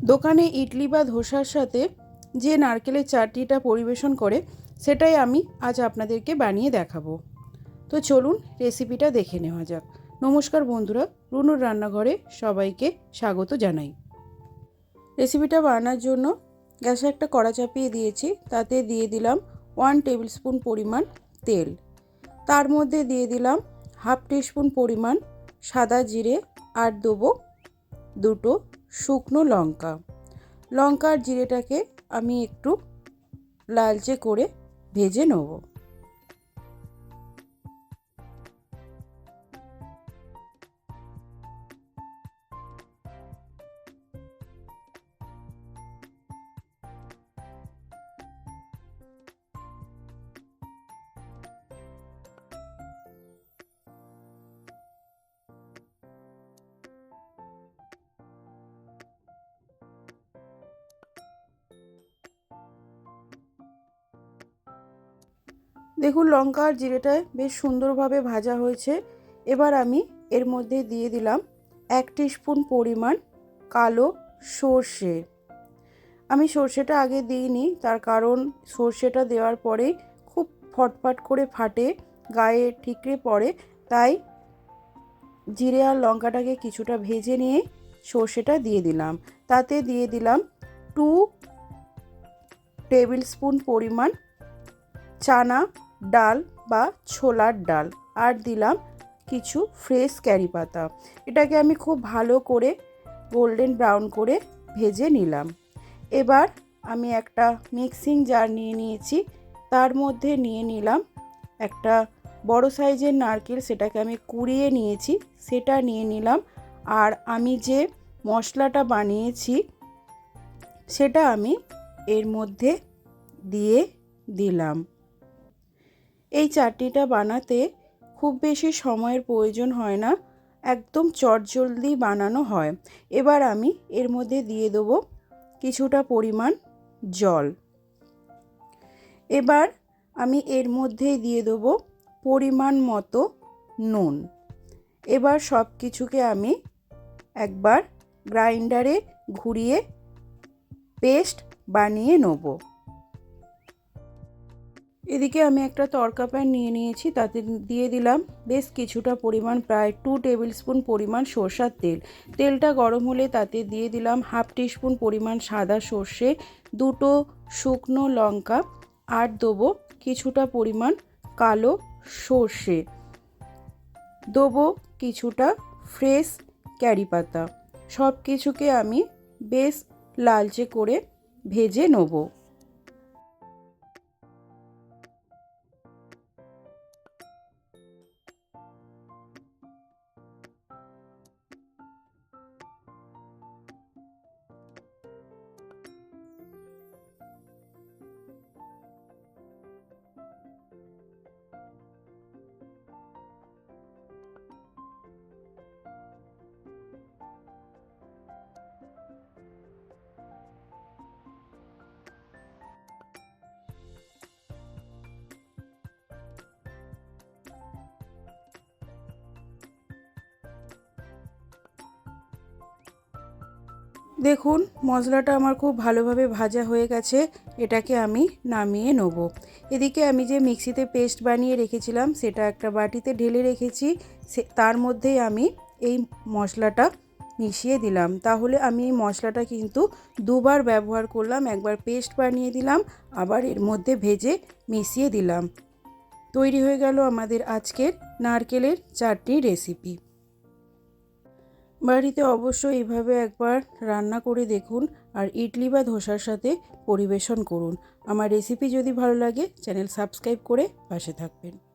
দোকানে ইডলি বা ধোসার সাথে যে নারকেলের চাটনিটা পরিবেশন করে, সেটাই আমি আজ আপনাদেরকে বানিয়ে দেখাবো। তো চলুন রেসিপিটা দেখে নেওয়া যাক। নমস্কার বন্ধুরা, রুনুর রান্নাঘরে সবাইকে স্বাগত জানাই। রেসিপিটা বানানোর জন্য গ্যাসে একটা কড়া চাপিয়ে দিয়েছি, তাতে দিয়ে দিলাম ওয়ান টেবিল স্পুন পরিমাণ তেল। তার মধ্যে দিয়ে দিলাম হাফ টিস্পুন পরিমাণ সাদা জিরে, আর দেবো দুটো শুকনো লঙ্কা। লঙ্কার জিরেটাকে আমি একটু লালচে করে ভেজে নেব। দেখুন লঙ্কা আর জিরেটায় বেশ সুন্দরভাবে ভাজা হয়েছে। এবার আমি এর মধ্যে দিয়ে দিলাম এক স্পুন পরিমাণ কালো সর্ষে। আমি সর্ষেটা আগে দিইনি, তার কারণ সর্ষেটা দেওয়ার পরে খুব ফটফট করে ফাটে, গায়ে ঠিকরে পড়ে। তাই জিরে আর লঙ্কাটাকে কিছুটা ভেজে নিয়ে সর্ষেটা দিয়ে দিলাম। তাতে দিয়ে দিলাম টু টেবিল স্পুন পরিমাণ চানা ডাল বা ছোলার ডাল। আর দিলাম কিছু ফ্রেশ ক্যারি পাতা। এটাকে আমি খুব ভালো করে গোল্ডেন ব্রাউন করে ভেজে নিলাম। এবার আমি একটা মিক্সিং জার নিয়ে নিয়েছি। তার মধ্যে নিয়ে নিলাম একটা বড় সাইজের নারকেল, সেটাকে আমি কুড়িয়ে নিয়েছি। সেটা নিয়ে নিলাম। আর আমি যে মশলাটা বানিয়েছি, সেটা আমি এর মধ্যে দিয়ে দিলাম। এই চাটনিটা বানাতে খুব বেশি সময়ের প্রয়োজন হয় না, একদম চটজলদি বানানো হয়। এবার আমি এর মধ্যে দিয়ে দেবো কিছুটা পরিমাণ জল। এবার আমি এর মধ্যে দিয়ে দেবো পরিমাণ মতো নুন। এবার সব কিছুকে আমি একবার গ্রাইন্ডারে ঘুরিয়ে পেস্ট বানিয়ে নেব। এদিকে আমি একটা তরকা প্যান নিয়ে নিয়েছি, তাতে দিয়ে দিলাম বেশ কিছুটা পরিমাণ, প্রায় টু টেবিল স্পুন পরিমাণ সর্ষার তেল। তেলটা গরম হলে তাতে দিয়ে দিলাম হাফ টিস্পুন পরিমাণ সাদা সর্ষে, দুটো শুকনো লঙ্কা, আর দেবো কিছুটা পরিমাণ কালো সর্ষে। দেবো কিছুটা ফ্রেশ ক্যারি পাতা। সব কিছুকে আমি বেশ লালচে করে ভেজে নেব। দেখুন, মশলাটা আমার খুব ভালোভাবে ভাজা হয়ে গেছে। এটাকে আমি নামিয়ে নেব। এদিকে আমি যে মিক্সিতে পেস্ট বানিয়ে রেখেছিলাম, সেটা একটা বাটিতে ঢেলে রেখেছি। সে, তার মধ্যেই আমি এই মশলাটা মিশিয়ে দিলাম। তাহলে আমি এই মশলাটা কিন্তু দুবার ব্যবহার করলাম, একবার পেস্ট বানিয়ে দিলাম, আবার এর মধ্যে ভেজে মিশিয়ে দিলাম। তৈরি হয়ে গেল আমাদের আজকের নারকেলের চাটনি রেসিপি। বাড়িতে অবশ্যই এভাবে একবার রান্না করে দেখুন আর ইডলি বা ধোসার সাথে পরিবেশন করুন। আমার রেসিপি যদি ভালো লাগে চ্যানেল সাবস্ক্রাইব করে পাশে থাকবেন।